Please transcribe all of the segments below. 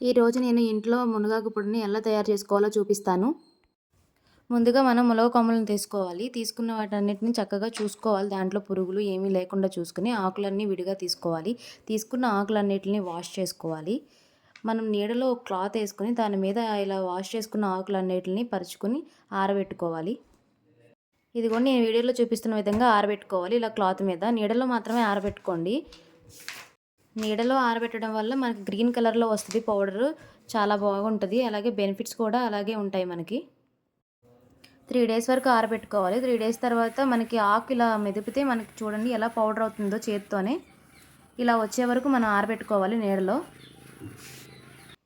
ఈరోజు నేను ఇంట్లో మునగాకు పొడిని ఎలా తయారు చేసుకోవాలో చూపిస్తాను. ముందుగా మనం ములగ కొమ్మలను తీసుకోవాలి. తీసుకున్న వాటన్నిటిని చక్కగా చూసుకోవాలి. దాంట్లో పురుగులు ఏమీ లేకుండా చూసుకుని ఆకులన్నీ విడిగా తీసుకోవాలి. తీసుకున్న ఆకులన్నిటిని వాష్ చేసుకోవాలి. మనం నీడలో ఒక క్లాత్ వేసుకుని దాని మీద ఇలా వాష్ చేసుకున్న ఆకులన్నిటిని పరుచుకొని ఆరబెట్టుకోవాలి. ఇదిగోండి నేను వీడియోలో చూపిస్తున్న విధంగా ఆరబెట్టుకోవాలి. ఇలా క్లాత్ మీద నీడలో మాత్రమే ఆరబెట్టుకోండి. నీడలో ఆరబెట్టడం వల్ల మనకి గ్రీన్ కలర్లో వస్తుంది పౌడర్. చాలా బాగుంటుంది. అలాగే బెనిఫిట్స్ కూడా అలాగే ఉంటాయి మనకి. త్రీ డేస్ వరకు ఆరబెట్టుకోవాలి. త్రీ డేస్ తర్వాత మనకి ఆకు ఇలా మెదిపితే మనకి చూడండి ఎలా పౌడర్ అవుతుందో చేత్తోనే. ఇలా వచ్చే వరకు మనం ఆరబెట్టుకోవాలి నీడలో.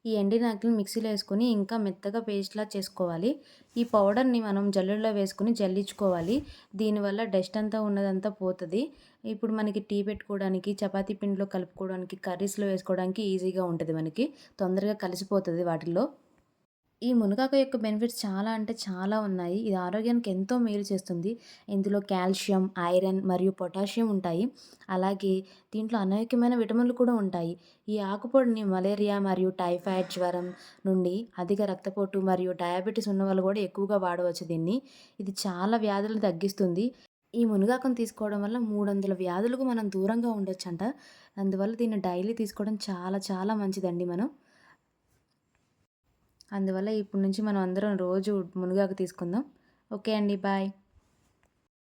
ఈ ఎండిన ఆకులను మిక్సీలో వేసుకొని ఇంకా మెత్తగా పేస్ట్లా చేసుకోవాలి. ఈ పౌడర్ని మనం జల్లుల్లో వేసుకుని జల్లించుకోవాలి. దీనివల్ల డస్ట్ అంతా ఉన్నదంతా పోతుంది. ఇప్పుడు మనకి టీ పెట్టుకోవడానికి చపాతీ పిండిలో కలుపుకోవడానికి కర్రీస్లో వేసుకోవడానికి ఈజీగా ఉంటుంది మనకి. తొందరగా కలిసిపోతుంది వాటిల్లో. ఈ మునగాకు యొక్క బెనిఫిట్స్ చాలా అంటే చాలా ఉన్నాయి. ఇది ఆరోగ్యానికి ఎంతో మేలు చేస్తుంది. ఇందులో కాల్షియం ఐరన్ మరియు పొటాషియం ఉంటాయి. అలాగే దీంట్లో అనేకమైన విటమిన్లు కూడా ఉంటాయి. ఈ ఆకుపొడిని మలేరియా మరియు టైఫాయిడ్ జ్వరం నుండి అధిక రక్తపోటు మరియు డయాబెటీస్ ఉన్న వాళ్ళు కూడా ఎక్కువగా వాడవచ్చు దీన్ని. ఇది చాలా వ్యాధులను తగ్గిస్తుంది. ఈ మునగాకును తీసుకోవడం వల్ల మూడు వందల వ్యాధులకు మనం దూరంగా ఉండొచ్చంట. అందువల్ల దీన్ని డైలీ తీసుకోవడం చాలా చాలా మంచిదండి మనం. అందువల్ల ఇప్పటి నుంచి మనం అందరం రోజు మునగాకు తీసుకుందాం. ఓకే అండి బాయ్.